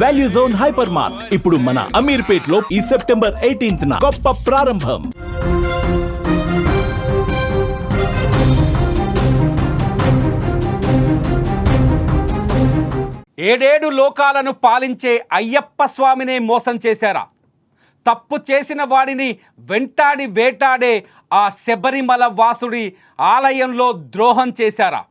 Value zone hyper mart ఇప్పుడు మన అమీర్పేట్లో ఈ సెప్టెంబర్ ఎయిటీన్త్ గొప్ప ప్రారంభం. ఏడేడు లోకాలను పాలించే అయ్యప్ప స్వామినే మోసం చేశారా? తప్పు చేసిన వాడిని వెంటాడి వేటాడే ఆ శబరిమల వాసుడి ఆలయంలో ద్రోహం చేశారా?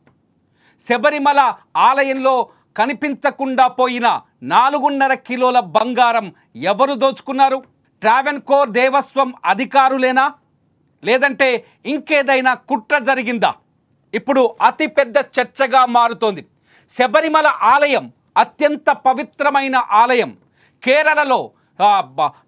శబరిమల ఆలయంలో కనిపించకుండా పోయిన నాలుగున్నర కిలోల బంగారం ఎవరు దోచుకున్నారు? ట్రావెన్కోర్ దేవస్వం అధికారులేనా? లేదంటే ఇంకేదైనా కుట్ర జరిగిందా? ఇప్పుడు అతిపెద్ద చర్చగా మారుతోంది. శబరిమల ఆలయం అత్యంత పవిత్రమైన ఆలయం. కేరళలో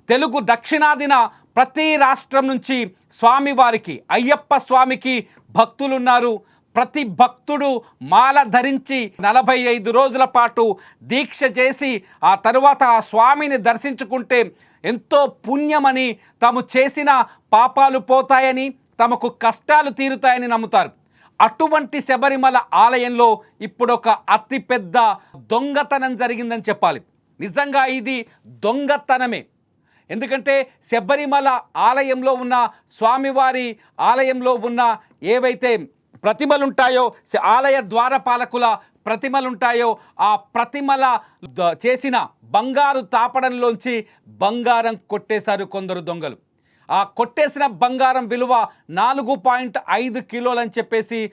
తెలుగు దక్షిణాదిన ప్రతి రాష్ట్రం నుంచి స్వామివారికి అయ్యప్ప స్వామికి భక్తులున్నారు. ప్రతి భక్తుడు మాల ధరించి నలభై ఐదు రోజుల పాటు దీక్ష చేసి ఆ తరువాత ఆ స్వామిని దర్శించుకుంటే ఎంతో పుణ్యమని తాము చేసిన పాపాలు పోతాయని తమకు కష్టాలు తీరుతాయని నమ్ముతారు. అటువంటి శబరిమల ఆలయంలో ఇప్పుడు ఒక అతిపెద్ద దొంగతనం జరిగిందని చెప్పాలి. నిజంగా ఇది దొంగతనమే. ఎందుకంటే శబరిమల ఆలయంలో ఉన్న స్వామివారి ఆలయంలో ఉన్న ఏవైతే ప్రతిమలుంటాయో శ- ఆలయ ద్వారపాలకుల ప్రతిమలుంటాయో ఆ ప్రతిమల ద- చేసిన బంగారు తాపడంలోంచి బంగారం కొట్టేశారు కొందరు దొంగలు. ఆ కొట్టేసిన బంగారం విలువ నాలుగు పాయింట్ ఐదు కిలోలని చెప్పేసి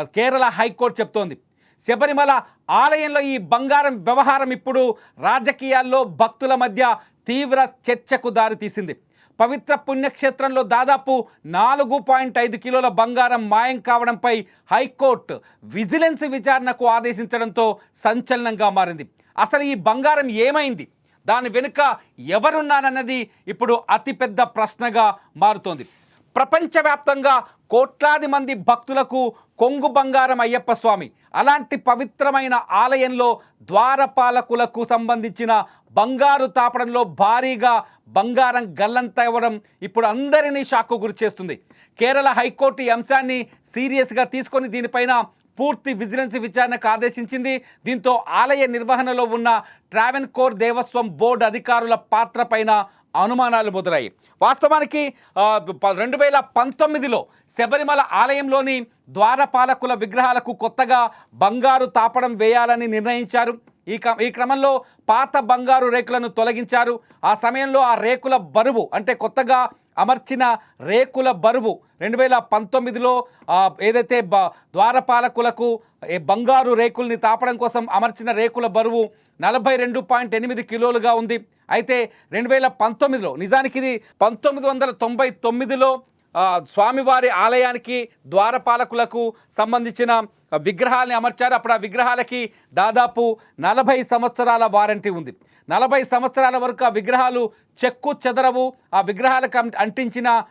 కేరళ హైకోర్టు చెప్తోంది. శబరిమల ఆలయంలో ఈ బంగారం వ్యవహారం ఇప్పుడు రాజకీయాల్లో భక్తుల మధ్య తీవ్ర చర్చకు దారితీసింది. పవిత్ర పుణ్యక్షేత్రంలో దాదాపు నాలుగు పాయింట్ ఐదు కిలోల బంగారం మాయం కావడంపై హైకోర్టు విజిలెన్స్ విచారణకు ఆదేశించడంతో సంచలనంగా మారింది. అసలు ఈ బంగారం ఏమైంది? దాని వెనుక ఎవరున్నారన్నది ఇప్పుడు అతిపెద్ద ప్రశ్నగా మారుతోంది. ప్రపంచవ్యాప్తంగా కోట్లాది మంది భక్తులకు కొంగు బంగారం అయ్యప్ప స్వామి అలాంటి పవిత్రమైన ఆలయంలో ద్వారపాలకులకు సంబంధించిన బంగారు తాపడంలో భారీగా బంగారం గల్లంత ఇవ్వడం ఇప్పుడు అందరినీ షాక్కు గురి చేస్తుంది. కేరళ హైకోర్టు ఈ అంశాన్ని సీరియస్గా తీసుకొని దీనిపైన పూర్తి విజిలెన్స్ విచారణకు ఆదేశించింది. దీంతో ఆలయ నిర్వహణలో ఉన్న ట్రావెన్ కోర్ దేవస్వం బోర్డు అధికారుల పాత్ర పైన అనుమానాలు మొదలయ్యాయి. వాస్తవానికి రెండు వేల పంతొమ్మిదిలో శబరిమల ఆలయంలోని ద్వారపాలకుల విగ్రహాలకు కొత్తగా బంగారు తాపడం వేయాలని నిర్ణయించారు. ఈ ఈ క్రమంలో పాత బంగారు రేకులను తొలగించారు. ఆ సమయంలో ఆ రేకుల బరువు అంటే కొత్తగా అమర్చిన రేకుల బరువు రెండు వేల పంతొమ్మిదిలో ఏదైతే బ ద్వారపాలకులకు బంగారు రేకుల్ని తాపడం కోసం అమర్చిన రేకుల బరువు నలభై రెండు పాయింట్ ఎనిమిది కిలోలుగా ఉంది. అయితే రెండు వేల పంతొమ్మిదిలో నిజానికి ఇది పంతొమ్మిది వందల తొంభై తొమ్మిదిలో స్వామివారి ఆలయానికి ద్వారపాలకులకు సంబంధించిన విగ్రహాలని అమర్చారు. అప్పుడు ఆ విగ్రహాలకి దాదాపు నలభై సంవత్సరాల వారంటీ ఉంది. నలభై సంవత్సరాల వరకు ఆ విగ్రహాలు చెక్కు చెదరవు. ఆ విగ్రహాలకు అం- అంటించిన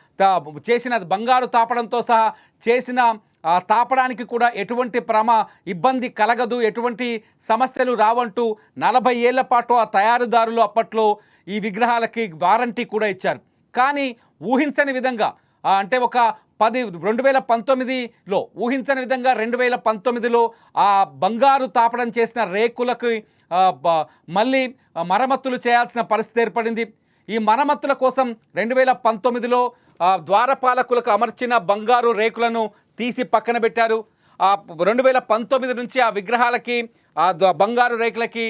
చేసిన బంగారు తాపడంతో సహా చేసిన ఆ తాపడానికి కూడా ఎటువంటి ప్రమ ఇబ్బంది కలగదు. ఎటువంటి సమస్యలు రావంటూ నలభై ఏళ్ళ పాటు ఆ తయారుదారులు అప్పట్లో ఈ విగ్రహాలకి వారంటీ కూడా ఇచ్చారు. కానీ ఊహించని విధంగా అంటే ఒక పది రెండు వేల పంతొమ్మిదిలో ఊహించని విధంగా రెండు వేల పంతొమ్మిదిలో ఆ బంగారు తాపడం చేసిన రేకులకు మళ్ళీ మరమ్మతులు చేయాల్సిన పరిస్థితి ఏర్పడింది. ఈ మరమ్మతుల కోసం రెండు వేల పంతొమ్మిదిలో ద్వారపాలకులకు అమర్చిన బంగారు రేకులను తీసి పక్కన పెట్టారు. ఆ రెండు వేల పంతొమ్మిది నుంచి ఆ విగ్రహాలకి ఆ బంగారు రేకులకి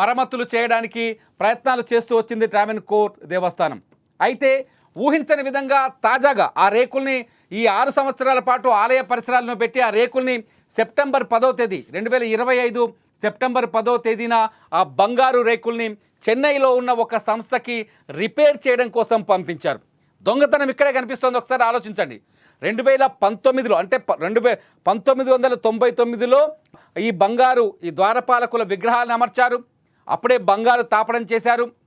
మరమ్మతులు చేయడానికి ప్రయత్నాలు చేస్తూ వచ్చింది ట్రావెన్ కోర్ దేవస్థానం. అయితే ఊహించని విధంగా తాజాగా ఆ రేకుల్ని ఈ ఆరు సంవత్సరాల పాటు ఆలయ పరిసరాలను పెట్టి ఆ రేకుల్ని సెప్టెంబర్ పదో తేదీ రెండు వేల ఇరవై ఐదు సెప్టెంబర్ పదో తేదీన ఆ బంగారు రేకుల్ని చెన్నైలో ఉన్న ఒక సంస్థకి రిపేర్ చేయడం కోసం పంపించారు. దొంగతనం ఇక్కడే కనిపిస్తోంది. ఒకసారి ఆలోచించండి. రెండు వేల పంతొమ్మిదిలో అంటే ప- రెండు వే పంతొమ్మిది వందల తొంభై తొమ్మిదిలో ఈ బంగారు ఈ ద్వారపాలకుల విగ్రహాలను అమర్చారు. అప్పుడే బంగారు తాపడం చేశారు.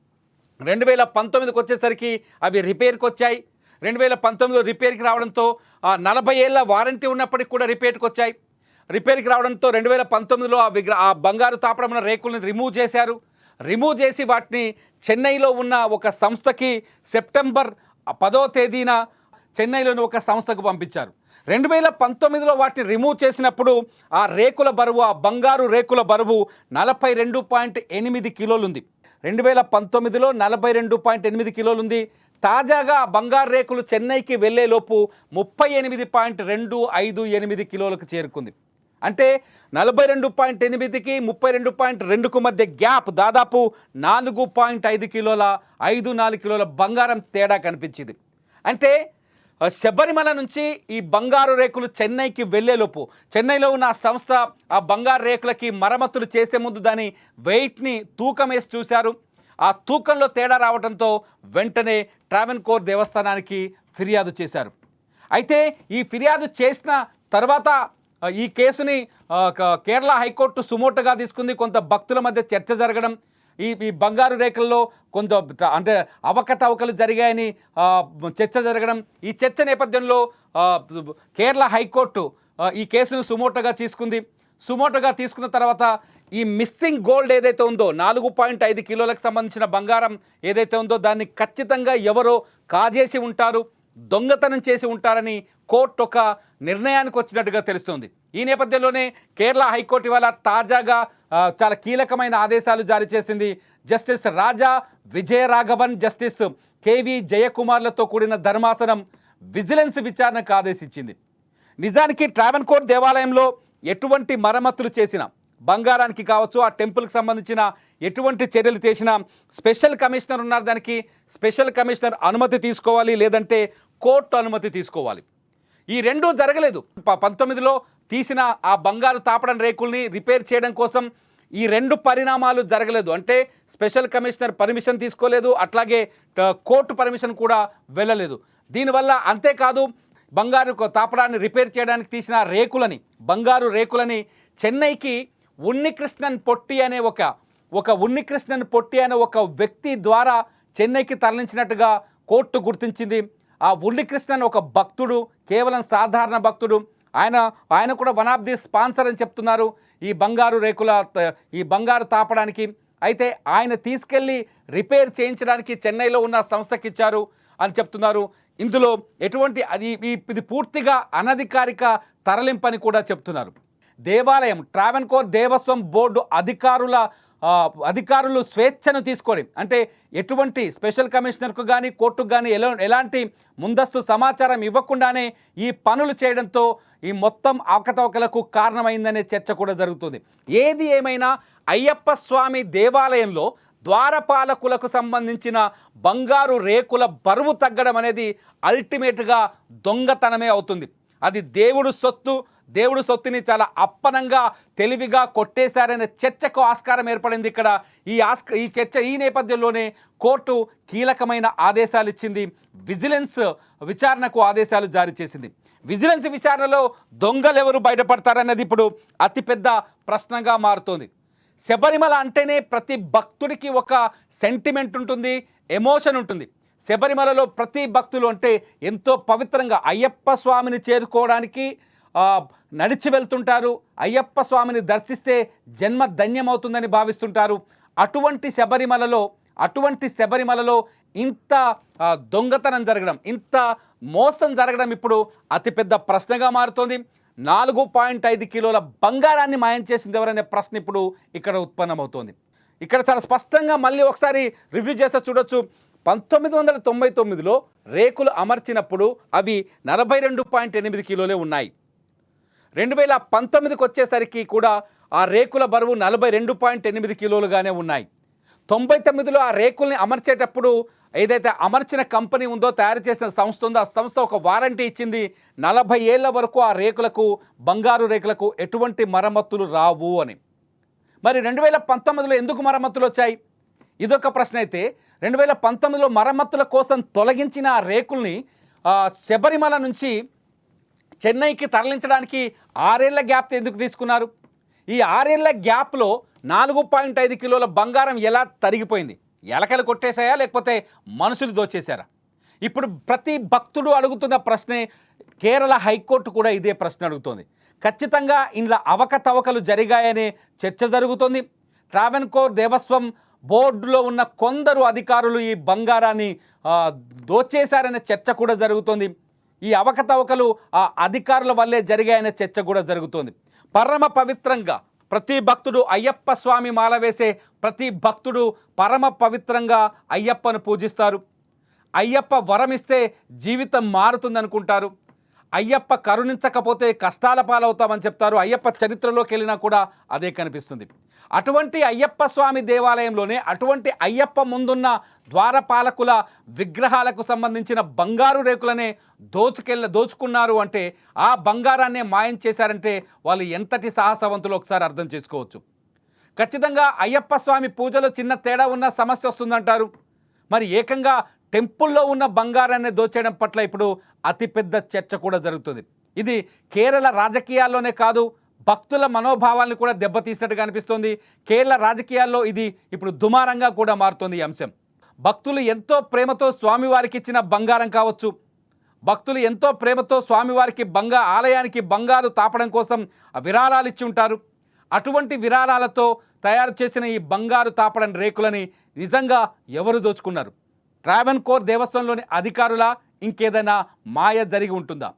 రెండు వేల పంతొమ్మిదికి వచ్చేసరికి అవి రిపేర్కి వచ్చాయి. రెండు వేల పంతొమ్మిదిలో రిపేర్కి రావడంతో ఆ నలభై ఏళ్ళ వారంటీ ఉన్నప్పటికి కూడా రిపేర్కి వచ్చాయి. రిపేర్కి రావడంతో రెండు వేల పంతొమ్మిదిలో ఆ విగ్రహ ఆ బంగారు తాపడం రేకుల్ని రిమూవ్ చేశారు. రిమూవ్ చేసి వాటిని చెన్నైలో ఉన్న ఒక సంస్థకి సెప్టెంబర్ పదో తేదీన చెన్నైలోని ఒక సంస్థకు పంపించారు. రెండు వేల పంతొమ్మిదిలో వాటిని రిమూవ్ చేసినప్పుడు ఆ రేకుల బరువు ఆ బంగారు రేకుల బరువు నలభై రెండు పాయింట్ ఎనిమిది కిలోలు ఉంది రెండు వేల పంతొమ్మిదిలో నలభై రెండు పాయింట్ ఎనిమిది కిలోలు ఉంది తాజాగా బంగారు రేకులు చెన్నైకి వెళ్ళేలోపు ముప్పై ఎనిమిది పాయింట్ రెండు ఐదు ఎనిమిది కిలోలకు చేరుకుంది. అంటే నలభై రెండు పాయింట్ ఎనిమిదికి ముప్పై రెండు పాయింట్ రెండుకు మధ్య గ్యాప్ దాదాపు నాలుగు పాయింట్ ఐదు కిలోల ఐదు నాలుగు కిలోల బంగారం తేడా కనిపించింది. అంటే శబరిమల నుంచి ఈ బంగారు రేకులు చెన్నైకి వెళ్ళేలోపు చెన్నైలో ఉన్న సంస్థ ఆ బంగారు రేకులకి మరమ్మతులు చేసే ముందు దాని వెయిట్ని తూకం వేసి చూశారు. ఆ తూకంలో తేడా రావడంతో వెంటనే ట్రావెన్కోర్ దేవస్థానానికి ఫిర్యాదు చేశారు. అయితే ఈ ఫిర్యాదు చేసిన తర్వాత ఈ కేసుని కేరళ హైకోర్టు సుమోటోగా తీసుకుంది. కొంత భక్తుల మధ్య చర్చ జరగడం ఈ ఈ బంగారు రేఖల్లో కొంత అంటే అవకతవకలు జరిగాయని చర్చ జరగడం. ఈ చర్చ నేపథ్యంలో కేరళ హైకోర్టు ఈ కేసును సుమోటోగా తీసుకుంది. సుమోటోగా తీసుకున్న తర్వాత ఈ మిస్సింగ్ గోల్డ్ ఏదైతే ఉందో నాలుగు పాయింట్ ఐదు కిలోలకు సంబంధించిన బంగారం ఏదైతే ఉందో దాన్ని ఖచ్చితంగా ఎవరో కాజేసి ఉంటారు దొంగతనం చేసి ఉంటారని కోర్టు ఒక నిర్ణయానికి వచ్చినట్టుగా తెలుస్తుంది. ఈ నేపథ్యంలోనే కేరళ హైకోర్టు ఇవాళ తాజాగా చాలా కీలకమైన ఆదేశాలు జారీ చేసింది justice Raja Vijayaraghavan justice K జయకుమార్లతో కూడిన ధర్మాసనం విజిలెన్స్ విచారణకు ఆదేశించింది. నిజానికి ట్రావెన్కోర్ దేవాలయంలో ఎటువంటి మరమ్మతులు చేసినా బంగారానికి కావచ్చు ఆ టెంపుల్కి సంబంధించిన ఎటువంటి చర్యలు చేసినా స్పెషల్ కమిషనర్ ఉన్నారు. దానికి స్పెషల్ కమిషనర్ అనుమతి తీసుకోవాలి లేదంటే కోర్టు అనుమతి తీసుకోవాలి. ఈ రెండు జరగలేదు. పంతొమ్మిదిలో తీసిన ఆ బంగారు తాపడం రేకుల్ని రిపేర్ చేయడం కోసం ఈ రెండు పరిణామాలు జరగలేదు. అంటే స్పెషల్ కమిషనర్ పర్మిషన్ తీసుకోలేదు అట్లాగే కోర్టు పర్మిషన్ కూడా వెళ్ళలేదు. దీనివల్ల అంతేకాదు బంగారు తాపడాన్ని రిపేర్ చేయడానికి తీసిన రేకులని బంగారు రేకులని చెన్నైకి ఉన్నికృష్ణన్ పొట్టి అనే ఒక ఒక ఉన్నికృష్ణన్ పొట్టి అనే ఒక వ్యక్తి ద్వారా చెన్నైకి తరలించినట్టుగా కోర్టు గుర్తించింది. ఆ ఉన్నికృష్ణన్ ఒక భక్తుడు కేవలం సాధారణ భక్తుడు. ఆయన ఆయన కూడా వన్ ఆఫ్ ది స్పాన్సర్ అని చెప్తున్నారు ఈ బంగారు రేకుల ఈ బంగారు తాపడానికి. అయితే ఆయన తీసుకెళ్ళి రిపేర్ చేయించడానికి చెన్నైలో ఉన్న సంస్థకి ఇచ్చారు అని చెప్తున్నారు. ఇందులో ఎటువంటి అది ఇది పూర్తిగా అనధికారిక తరలింపని కూడా చెప్తున్నారు. దేవాలయం ట్రావెన్కోర్ దేవస్వం బోర్డు అధికారుల అధికారులు స్వేచ్ఛను తీసుకొని అంటే ఎటువంటి స్పెషల్ కమిషనర్కు కానీ కోర్టుకు కానీ ఎలా ఎలాంటి ముందస్తు సమాచారం ఇవ్వకుండానే ఈ పనులు చేయడంతో ఈ మొత్తం అవకతవకలకు కారణమైందనే చర్చ కూడా జరుగుతుంది. ఏది ఏమైనా అయ్యప్ప స్వామి దేవాలయంలో ద్వారపాలకులకు సంబంధించిన బంగారు రేకుల బరువు తగ్గడం అనేది అల్టిమేట్గా దొంగతనమే అవుతుంది. అది దేవుడు సొత్తు దేవుడు సొత్తుని చాలా అప్పనంగా తెలివిగా కొట్టేశారనే చర్చకు ఆస్కారం ఏర్పడింది ఇక్కడ. ఈ ఆస్క ఈ చర్చ ఈ నేపథ్యంలోనే కోర్టు కీలకమైన ఆదేశాలు ఇచ్చింది. విజిలెన్స్ విచారణకు ఆదేశాలు జారీ చేసింది. విజిలెన్స్ విచారణలో దొంగలు ఎవరు బయటపడతారన్నది ఇప్పుడు అతిపెద్ద ప్రశ్నగా మారుతోంది. శబరిమల అంటేనే ప్రతి భక్తుడికి ఒక సెంటిమెంట్ ఉంటుంది ఎమోషన్ ఉంటుంది. శబరిమలలో ప్రతి భక్తులు అంటే ఎంతో పవిత్రంగా అయ్యప్ప స్వామిని చేరుకోవడానికి నడిచి వెళ్తుంటారు. అయ్యప్ప స్వామిని దర్శిస్తే జన్మ ధన్యమవుతుందని భావిస్తుంటారు. అటువంటి శబరిమలలో అటువంటి శబరిమలలో ఇంత దొంగతనం జరగడం ఇంత మోసం జరగడం ఇప్పుడు అతిపెద్ద ప్రశ్నగా మారుతోంది. నాలుగు పాయింట్ ఐదు కిలోల బంగారాన్ని మాయం చేసింది ఎవరనే ప్రశ్న ఇప్పుడు ఇక్కడ ఉత్పన్నమవుతోంది. ఇక్కడ చాలా స్పష్టంగా మళ్ళీ ఒకసారి రివ్యూ చేస్తే చూడొచ్చు. పంతొమ్మిది వందల తొంభై తొమ్మిదిలో రేకులు అమర్చినప్పుడు అవి నలభై రెండు పాయింట్ ఎనిమిది కిలోలే ఉన్నాయి. రెండు వేల పంతొమ్మిదికి వచ్చేసరికి కూడా ఆ రేకుల బరువు నలభై రెండు పాయింట్ ఎనిమిది కిలోలుగానే ఉన్నాయి. తొంభై తొమ్మిదిలో ఆ రేకుల్ని అమర్చేటప్పుడు ఏదైతే అమర్చిన కంపెనీ ఉందో తయారు చేసిన సంస్థ ఉందో ఆ సంస్థ ఒక వారంటీ ఇచ్చింది. నలభై ఏళ్ళ వరకు ఆ రేకులకు బంగారు రేకులకు ఎటువంటి మరమ్మతులు రావు అని. మరి రెండు వేల పంతొమ్మిదిలో ఎందుకు మరమ్మతులు వచ్చాయి? ఇదొక ప్రశ్న అయితే రెండు వేల పంతొమ్మిదిలో మరమ్మతుల కోసం తొలగించిన ఆ రేకుల్ని శబరిమల నుంచి చెన్నైకి తరలించడానికి ఆరేళ్ళ గ్యాప్ ఎందుకు తీసుకున్నారు? ఈ ఆరేళ్ళ గ్యాప్లో నాలుగు పాయింట్ ఐదు కిలోల బంగారం ఎలా తరిగిపోయింది? ఎలకలు కొట్టేశాయా లేకపోతే మనుషులు దోచేశారా? ఇప్పుడు ప్రతి భక్తుడు అడుగుతున్న ప్రశ్నే కేరళ హైకోర్టు కూడా ఇదే ప్రశ్న అడుగుతోంది. ఖచ్చితంగా ఇందులో అవకతవకలు జరిగాయనే చర్చ జరుగుతోంది. ట్రావెన్కోర్ దేవస్వం బోర్డులో ఉన్న కొందరు అధికారులు ఈ బంగారాన్ని దోచేశారనే చర్చ కూడా జరుగుతోంది. ఈ అవకతవకలు ఆ అధికారుల వల్లే జరిగాయనే చర్చ కూడా జరుగుతోంది. పరమ పవిత్రంగా ప్రతి భక్తుడు అయ్యప్ప స్వామి మాల వేసే ప్రతి భక్తుడు పరమ పవిత్రంగా అయ్యప్పను పూజిస్తారు. అయ్యప్ప వరం ఇస్తే జీవితం మారుతుందనుకుంటారు. అయ్యప్ప కరుణించకపోతే కష్టాల పాలవుతామని చెప్తారు. అయ్యప్ప చరిత్రలోకి వెళ్ళినా కూడా అదే కనిపిస్తుంది. అటువంటి అయ్యప్ప స్వామి దేవాలయంలోనే అటువంటి అయ్యప్ప ముందున్న ద్వారపాలకుల విగ్రహాలకు సంబంధించిన బంగారు రేకులనే దోచుకెళ్ళ దోచుకున్నారు అంటే ఆ బంగారాన్నే మాయం చేశారంటే వాళ్ళు ఎంతటి సాహసవంతులు ఒకసారి అర్థం చేసుకోవచ్చు. ఖచ్చితంగా అయ్యప్ప స్వామి పూజలో చిన్న తేడా ఉన్న సమస్య వస్తుందంటారు. మరి ఏకంగా టెంపుల్లో ఉన్న బంగారాన్ని దోచేయడం పట్ల ఇప్పుడు అతిపెద్ద చర్చ కూడా జరుగుతుంది. ఇది కేరళ రాజకీయాల్లోనే కాదు భక్తుల మనోభావాలను కూడా దెబ్బతీసినట్టుగా అనిపిస్తోంది. కేరళ రాజకీయాల్లో ఇది ఇప్పుడు దుమారంగా కూడా మారుతోంది ఈ అంశం. భక్తులు ఎంతో ప్రేమతో స్వామివారికి ఇచ్చిన బంగారం కావచ్చు. భక్తులు ఎంతో ప్రేమతో స్వామివారికి బంగా ఆలయానికి బంగారు తాపడం కోసం విరాళాలు ఇచ్చి ఉంటారు. అటువంటి విరాళాలతో తయారు చేసిన ఈ బంగారు తాపడం రేకులని నిజంగా ఎవరు దోచుకున్నారు? ట్రావెన్ కోర్ దేవస్థానంలోని అధికారుల ఇంకేదైనా మాయ జరిగి ఉంటుందా?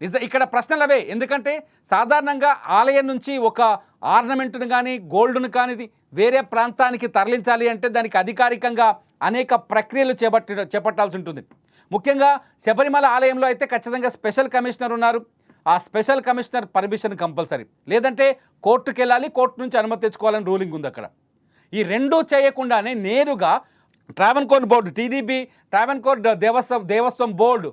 నిజ ఇక్కడ ప్రశ్నలు అవే ఎందుకంటే సాధారణంగా ఆలయం నుంచి ఒక ఆర్నమెంట్ను కానీ గోల్డ్ను కానీ వేరే ప్రాంతానికి తరలించాలి అంటే దానికి అధికారికంగా అనేక ప్రక్రియలు చేపట్టి చేపట్టాల్సి ఉంటుంది. ముఖ్యంగా శబరిమల ఆలయంలో అయితే ఖచ్చితంగా స్పెషల్ కమిషనర్ ఉన్నారు. ఆ స్పెషల్ కమిషనర్ పర్మిషన్ కంపల్సరీ. లేదంటే కోర్టుకు వెళ్ళాలి కోర్టు నుంచి అనుమతి తెచ్చుకోవాలని రూలింగ్ ఉంది అక్కడ. ఈ రెండూ చేయకుండానే నేరుగా Travancore board TDP Travancore Devaswom Devaswom board.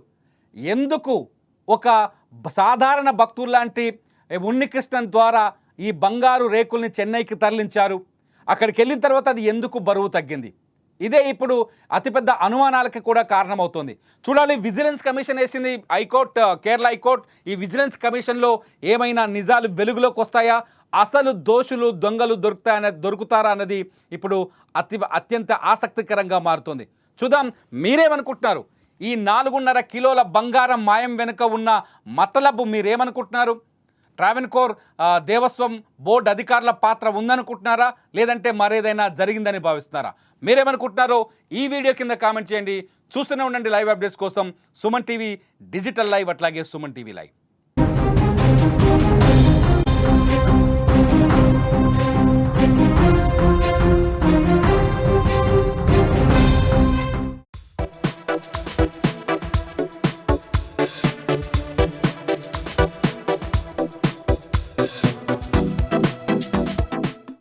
ఎందుకు ఒక సాధారణ భక్తుల్లాంటి ఉన్నికృష్ణన్ ద్వారా ఈ బంగారు రేకుల్ని చెన్నైకి తరలించారు? అక్కడికి వెళ్ళిన తర్వాత అది ఎందుకు బరువు తగ్గింది? ఇదే ఇప్పుడు అతిపెద్ద అనుమానాలకి కూడా కారణమవుతుంది. చూడాలి విజిలెన్స్ కమిషన్ వేసింది high court Kerala high court. ఈ విజిలెన్స్ కమిషన్లో ఏమైనా నిజాలు వెలుగులోకి వస్తాయా? అసలు దోషులు దొంగలు దొరుకుతాయనే దొరుకుతారా అన్నది ఇప్పుడు అతి అత్యంత ఆసక్తికరంగా మారుతుంది. చూద్దాం మీరేమనుకుంటున్నారు? ఈ నాలుగున్నర కిలోల బంగారం మాయం వెనుక ఉన్న మతలబు మీరేమనుకుంటున్నారు? ట్రావెన్కోర్ దేవస్వం బోర్డు అధికారుల పాత్ర ఉందనుకుంటున్నారా? లేదంటే మరేదైనా జరిగిందని భావిస్తున్నారా? మీరేమనుకుంటున్నారో ఈ వీడియో కింద కామెంట్ చేయండి. చూస్తూనే ఉండండి లైవ్ అప్డేట్స్ కోసం సుమన్ టీవీ డిజిటల్ లైవ్ అట్లాగే సుమన్ టీవీ లైవ్.